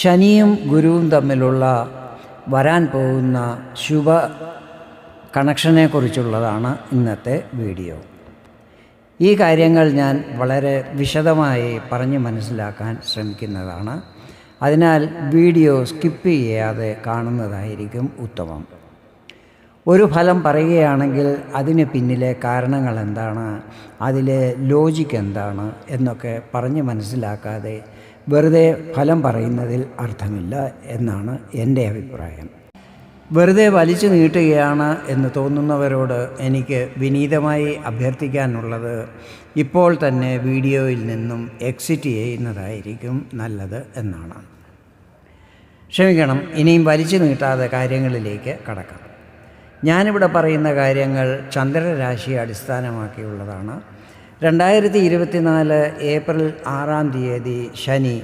ശനിയും ഗുരുവും തമ്മിലുള്ള വരാൻ പോകുന്ന ശുഭ കണക്ഷനെക്കുറിച്ചുള്ളതാണ് ഇന്നത്തെ വീഡിയോ. ഈ കാര്യങ്ങൾ ഞാൻ വളരെ വിശദമായി പറഞ്ഞ് മനസ്സിലാക്കാൻ ശ്രമിക്കുന്നതാണ്. അതിനാൽ വീഡിയോ സ്കിപ്പ് ചെയ്യാതെ കാണുന്നതായിരിക്കും ഉത്തമം. ഒരു ഫലം പറയുകയാണെങ്കിൽ അതിന് പിന്നിലെ കാരണങ്ങൾ എന്താണ് അതിലെ ലോജിക്ക് എന്താണ്? എന്നൊക്കെ പറഞ്ഞ് മനസ്സിലാക്കാതെ വെറുതെ ഫലം പറയുന്നതിൽ അർത്ഥമില്ല എന്നാണ് എന്റെ അഭിപ്രായം. വെറുതെ വലിച്ചു നീട്ടുകയാണ് എന്ന് തോന്നുന്നവരോട് എനിക്ക് വിനീതമായി അഭ്യർത്ഥിക്കാനുള്ളത് ഇപ്പോൾ തന്നെ വീഡിയോയിൽ നിന്നും എക്സിറ്റ് ചെയ്യുന്നതായിരിക്കും നല്ലത് എന്നാണ്. ക്ഷമിക്കണം ഇനിയും വലിച്ചു നീട്ടാതെ കാര്യങ്ങളിലേക്ക് കടക്കാം. ഞാനിവിടെ പറയുന്ന കാര്യങ്ങൾ ചന്ദ്രരാശിയെ അടിസ്ഥാനമാക്കിയുള്ളതാണ്. രണ്ടായിരത്തി ഇരുപത്തിനാല് ഏപ്രിൽ ആറാം തീയതി ശനി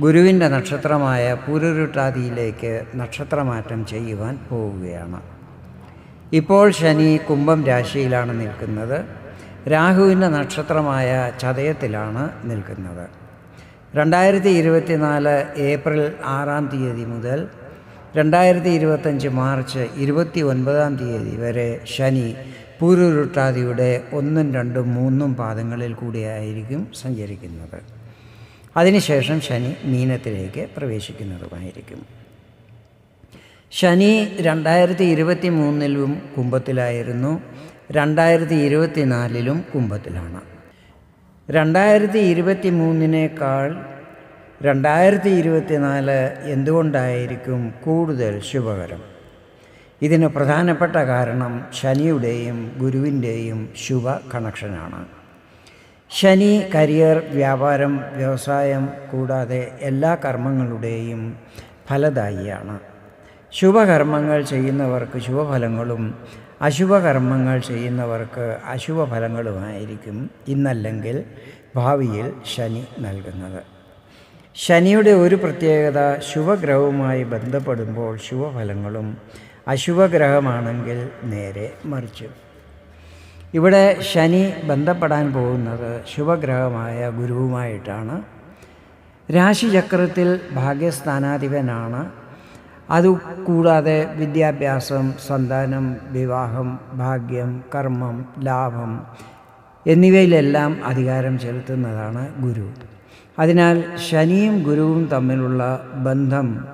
ഗുരുവിന്റെ നക്ഷത്രമായ പുരുരുട്ടാതിയിലേക്ക് നക്ഷത്രമാറ്റം ചെയ്യുവാൻ പോവുകയാണ്. ഇപ്പോൾ ശനി കുംഭം രാശിയിലാണ് നിൽക്കുന്നത്. രാഹുവിന്റെ നക്ഷത്രമായ ചതയത്തിലാണ് നിൽക്കുന്നത്. രണ്ടായിരത്തി ഇരുപത്തിനാല് ഏപ്രിൽ ആറാം തീയതി മുതൽ രണ്ടായിരത്തി ഇരുപത്തഞ്ച് മാർച്ച് ഇരുപത്തി ഒൻപതാം തീയതി വരെ ശനി പൂരുരുട്ടാതിയുടെ ഒന്നും രണ്ടും മൂന്നും പാദങ്ങളിൽ കൂടിയായിരിക്കും സഞ്ചരിക്കുന്നത്. അതിനുശേഷം ശനി മീനത്തിലേക്ക് പ്രവേശിക്കുന്നതുമായിരിക്കും. ശനി രണ്ടായിരത്തി ഇരുപത്തി മൂന്നിലും കുംഭത്തിലായിരുന്നു. രണ്ടായിരത്തി ഇരുപത്തിനാലിലും കുംഭത്തിലാണ്. രണ്ടായിരത്തി ഇരുപത്തി മൂന്നിനേക്കാൾ രണ്ടായിരത്തി ഇരുപത്തിനാല് എന്തുകൊണ്ടായിരിക്കും കൂടുതൽ ശുഭകരം? ഇതിന് പ്രധാനപ്പെട്ട കാരണം ശനിയുടെയും ഗുരുവിന്റെയും ശുഭ കണക്ഷനാണ്. ശനി കരിയർ വ്യാപാരം വ്യവസായം കൂടാതെ എല്ലാ കർമ്മങ്ങളുടെയും ഫലദായിയാണ്. ശുഭകർമ്മങ്ങൾ ചെയ്യുന്നവർക്ക് ശുഭഫലങ്ങളും അശുഭകർമ്മങ്ങൾ ചെയ്യുന്നവർക്ക് അശുഭഫലങ്ങളുമായിരിക്കും ഇന്നല്ലെങ്കിൽ ഭാവിയിൽ ശനി നൽകുന്നത്. ശനിയുടെ ഒരു പ്രത്യേകത ശുഭഗ്രഹവുമായി ബന്ധപ്പെടുമ്പോൾ ശുഭഫലങ്ങളും അശുഭഗ്രഹമാണെങ്കിൽ നേരെ മറിച്ച്. ഇവിടെ ശനി ബന്ധപ്പെടാൻ പോകുന്നത് ശുഭഗ്രഹമായ ഗുരുവുമായിട്ടാണ്. രാശിചക്രത്തിൽ ഭാഗ്യസ്ഥാനാധിപനാണ്. അതുകൂടാതെ വിദ്യാഭ്യാസം സന്താനം വിവാഹം ഭാഗ്യം കർമ്മം ലാഭം എന്നിവയിലെല്ലാം അധികാരം ചെലുത്തുന്നതാണ് ഗുരു. അതിനാൽ ശനിയും ഗുരുവും തമ്മിലുള്ള ബന്ധം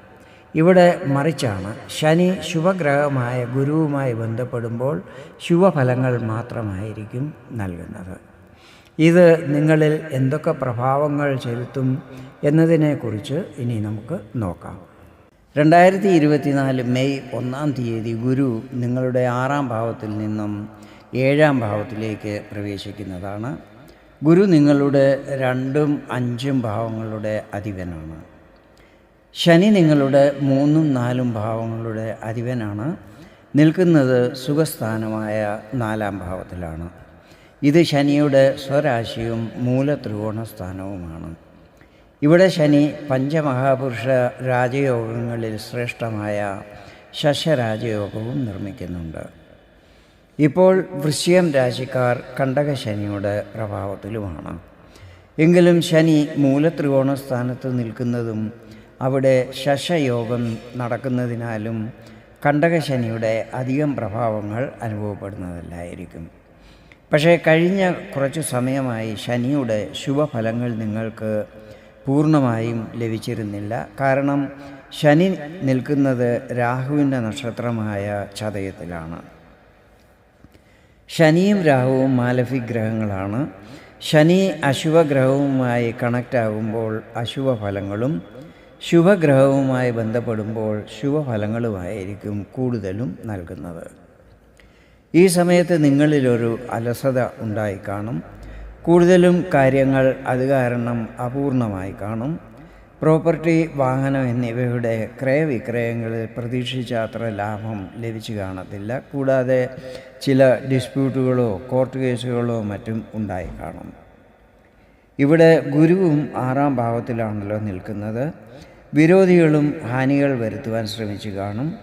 ഇവിടെ മറിച്ചാണ്. ശനി ശുഭഗ്രഹമായ ഗുരുവുമായി ബന്ധപ്പെടുമ്പോൾ ശുഭഫലങ്ങൾ മാത്രമായിരിക്കും നൽകുന്നത്. ഇത് നിങ്ങളിൽ എന്തൊക്കെ പ്രഭാവങ്ങൾ ചെലുത്തും എന്നതിനെക്കുറിച്ച് ഇനി നമുക്ക് നോക്കാം. രണ്ടായിരത്തി ഇരുപത്തിനാല് മെയ് ഒന്നാം തീയതി ഗുരു നിങ്ങളുടെ ആറാം ഭാവത്തിൽ നിന്നും ഏഴാം ഭാവത്തിലേക്ക് പ്രവേശിക്കുന്നതാണ്. ഗുരു നിങ്ങളുടെ രണ്ടും അഞ്ചും ഭാവങ്ങളുടെ അധിപനാണ്. ശനി നിങ്ങളുടെ മൂന്നും നാലും ഭാവങ്ങളുടെ അധിപനാണ്. നിൽക്കുന്നത് സുഖസ്ഥാനമായ നാലാം ഭാവത്തിലാണ്. ഇത് ശനിയുടെ സ്വരാശിയും മൂല സ്ഥാനവുമാണ് ഇവിടെ ശനി പഞ്ചമഹാപുരുഷ രാജയോഗങ്ങളിൽ ശ്രേഷ്ഠമായ ശശരാജയോഗവും നിർമ്മിക്കുന്നുണ്ട്. ഇപ്പോൾ വൃശ്യം രാശിക്കാർ കണ്ടകശനിയുടെ പ്രഭാവത്തിലുമാണ്. എങ്കിലും ശനി മൂലത്രികോണ സ്ഥാനത്ത് നിൽക്കുന്നതും അവിടെ ശശയോഗം നടക്കുന്നതിനാലും കണ്ടകശനിയുടെ അധികം പ്രഭാവങ്ങൾ അനുഭവപ്പെടുന്നതല്ലായിരിക്കും. പക്ഷേ കഴിഞ്ഞ കുറച്ച് സമയമായി ശനിയുടെ ശുഭഫലങ്ങൾ നിങ്ങൾക്ക് പൂർണമായും ലഭിച്ചിരുന്നില്ല. കാരണം ശനി നിൽക്കുന്നത് രാഹുവിന്റെ നക്ഷത്രമായ ചതയത്തിലാണ്. ശനിയും രാഹുവും മാലഫി ഗ്രഹങ്ങളാണ് ശനി അശുഭഗ്രഹവുമായി കണക്റ്റ് ആകുമ്പോൾ അശുഭഫലങ്ങളും ശുഭഗ്രഹവുമായി ബന്ധപ്പെടുമ്പോൾ ശുഭഫലങ്ങളുമായിരിക്കും കൂടുതലും നൽകുന്നത്. ഈ സമയത്ത് നിങ്ങളിലൊരു അലസത ഉണ്ടായി കാണും കൂടുതലും കാര്യങ്ങൾ അത് കാരണം അപൂർണമായി കാണും. പ്രോപ്പർട്ടി വാഹനം എന്നിവയുടെ ക്രയവിക്രയങ്ങളിൽ പ്രതീക്ഷിച്ച അത്ര ലാഭം ലഭിച്ചു കാണത്തില്ല. കൂടാതെ ചില ഡിസ്പ്യൂട്ടുകളോ കോർട്ട് കേസുകളോ മറ്റും ഉണ്ടായി കാണും. ഇവിടെ ഗുരുവും ആറാം ഭാവത്തിലാണല്ലോ നിൽക്കുന്നത്. വിരോധികളും ഹാനികൾ വരുത്തുവാൻ ശ്രമിച്ചു കാണും.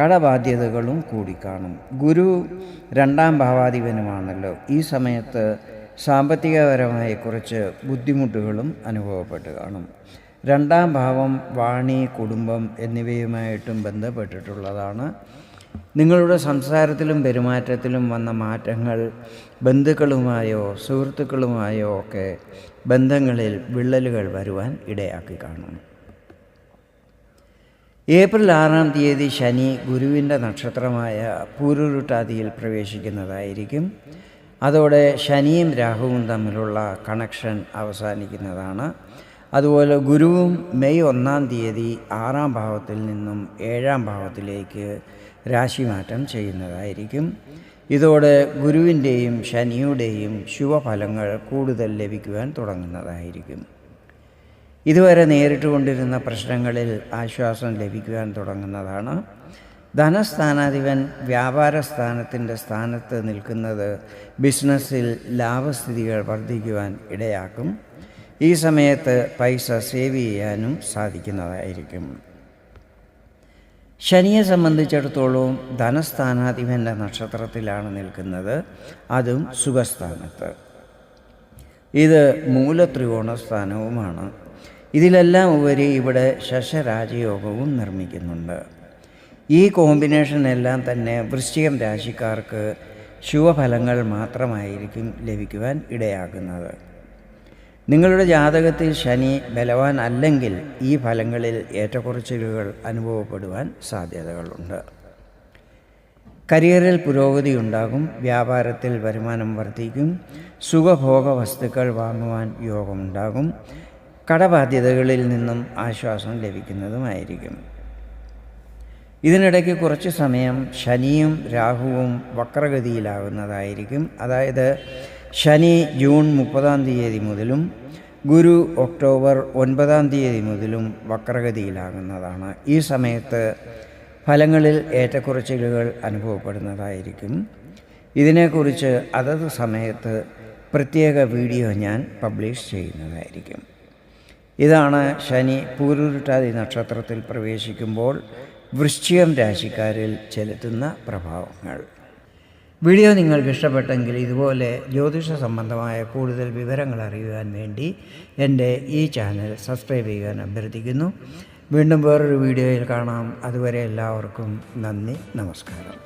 കടബാധ്യതകളും കൂടിക്കാണും ഗുരു രണ്ടാം ഭാവാധിപനുമാണല്ലോ. ഈ സമയത്ത് സാമ്പത്തികപരമായി കുറച്ച് ബുദ്ധിമുട്ടുകളും അനുഭവപ്പെട്ട് കാണും. രണ്ടാം ഭാവം വാണി കുടുംബം എന്നിവയുമായിട്ടും ബന്ധപ്പെട്ടിട്ടുള്ളതാണ്. നിങ്ങളുടെ സംസാരത്തിലും പെരുമാറ്റത്തിലും വന്ന മാറ്റങ്ങൾ ബന്ധുക്കളുമായോ സുഹൃത്തുക്കളുമായോ ഒക്കെ ബന്ധങ്ങളിൽ വിള്ളലുകൾ വരുവാൻ ഇടയാക്കി കാണും. ഏപ്രിൽ ആറാം തീയതി ശനി ഗുരുവിന്റെ നക്ഷത്രമായ പൂരുരുട്ടാതിയിൽ പ്രവേശിക്കുന്നതായിരിക്കും. അതോടെ ശനിയും രാഹുവും തമ്മിലുള്ള കണക്ഷൻ അവസാനിക്കുന്നതാണ്. അതുപോലെ ഗുരുവും മെയ് ഒന്നാം തീയതി ആറാം ഭാവത്തിൽ നിന്നും ഏഴാം ഭാവത്തിലേക്ക് രാശിമാറ്റം ചെയ്യുന്നതായിരിക്കും. ഇതോടെ ഗുരുവിന്റെയും ശനിയുടെയും ശുഭഫലങ്ങൾ കൂടുതൽ ലഭിക്കുവാൻ തുടങ്ങുന്നതായിരിക്കും. ഇതുവരെ നേരിട്ടുകൊണ്ടിരുന്ന പ്രശ്നങ്ങളിൽ ആശ്വാസം ലഭിക്കുവാൻ തുടങ്ങുന്നതാണ്. ധനസ്ഥാനാധിപൻ വ്യാപാര സ്ഥാനത്തിന്റെ സ്ഥാനത്ത് നിൽക്കുന്നത് ബിസിനസ്സിൽ ലാഭസ്ഥിതികൾ വർദ്ധിക്കുവാൻ ഇടയാക്കും. ഈ സമയത്ത് പൈസ സേവ് ചെയ്യാനും സാധിക്കുന്നതായിരിക്കും. ശനിയെ സംബന്ധിച്ചിടത്തോളം ധനസ്ഥാനാധിപന്റെ നക്ഷത്രത്തിലാണ് നിൽക്കുന്നത്. അതും സുഖസ്ഥാനത്ത്. ഇത് മൂലത്രികോണ സ്ഥാനവുമാണ്. ഇതിലെല്ലാം ഉപരി ഇവിടെ ശശരാജയോഗവും നിർമ്മിക്കുന്നുണ്ട്. ഈ കോമ്പിനേഷൻ എല്ലാം തന്നെ വൃശ്ചികം രാശിക്കാർക്ക് ശുഭഫലങ്ങൾ മാത്രമായിരിക്കും ലഭിക്കുവാൻ ഇടയാക്കുന്നത് നിങ്ങളുടെ ജാതകത്തിൽ ശനി ബലവാൻ അല്ലെങ്കിൽ ഈ ഫലങ്ങളിൽ ഏറ്റക്കുറച്ചിലുകൾ അനുഭവപ്പെടുവാൻ സാധ്യതകളുണ്ട്. കരിയറിൽ പുരോഗതി ഉണ്ടാകും വ്യാപാരത്തിൽ വരുമാനം വർദ്ധിക്കും സുഖഭോഗ വസ്തുക്കൾ വാങ്ങുവാൻ യോഗമുണ്ടാകും കടബാധ്യതകളിൽ നിന്നും ആശ്വാസം ലഭിക്കുന്നതുമായിരിക്കും. ഇതിനിടയ്ക്ക് കുറച്ച് സമയം ശനിയും രാഹുവും വക്രഗതിയിലാകുന്നതായിരിക്കും അതായത് ശനി ജൂൺ മുപ്പതാം തീയതി മുതലും ഗുരു ഒക്ടോബർ ഒൻപതാം തീയതി മുതലും വക്രഗതിയിലാകുന്നതാണ്. ഈ സമയത്ത് ഫലങ്ങളിൽ ഏറ്റക്കുറച്ചിലുകൾ അനുഭവപ്പെടുന്നതായിരിക്കും. ഇതിനെക്കുറിച്ച് അതത് സമയത്ത് പ്രത്യേക വീഡിയോ ഞാൻ പബ്ലിഷ് ചെയ്യുന്നതായിരിക്കും. ഇതാണ് ശനി പൂരുരുട്ടാതി നക്ഷത്രത്തിൽ പ്രവേശിക്കുമ്പോൾ വൃശ്ചികം രാശിക്കാരിൽ ചെലുത്തുന്ന പ്രഭാവങ്ങൾ. വീഡിയോ നിങ്ങൾക്ക് ഇഷ്ടപ്പെട്ടെങ്കിൽ ഇതുപോലെ ജ്യോതിഷ സംബന്ധമായ കൂടുതൽ വിവരങ്ങൾ അറിയുവാൻ വേണ്ടി എന്റെ ഈ ചാനൽ സബ്സ്ക്രൈബ് ചെയ്യാൻ അഭ്യർത്ഥിക്കുന്നു. വീണ്ടും വേറൊരു വീഡിയോയിൽ കാണാം. അതുവരെ എല്ലാവർക്കും നന്ദി നമസ്കാരം.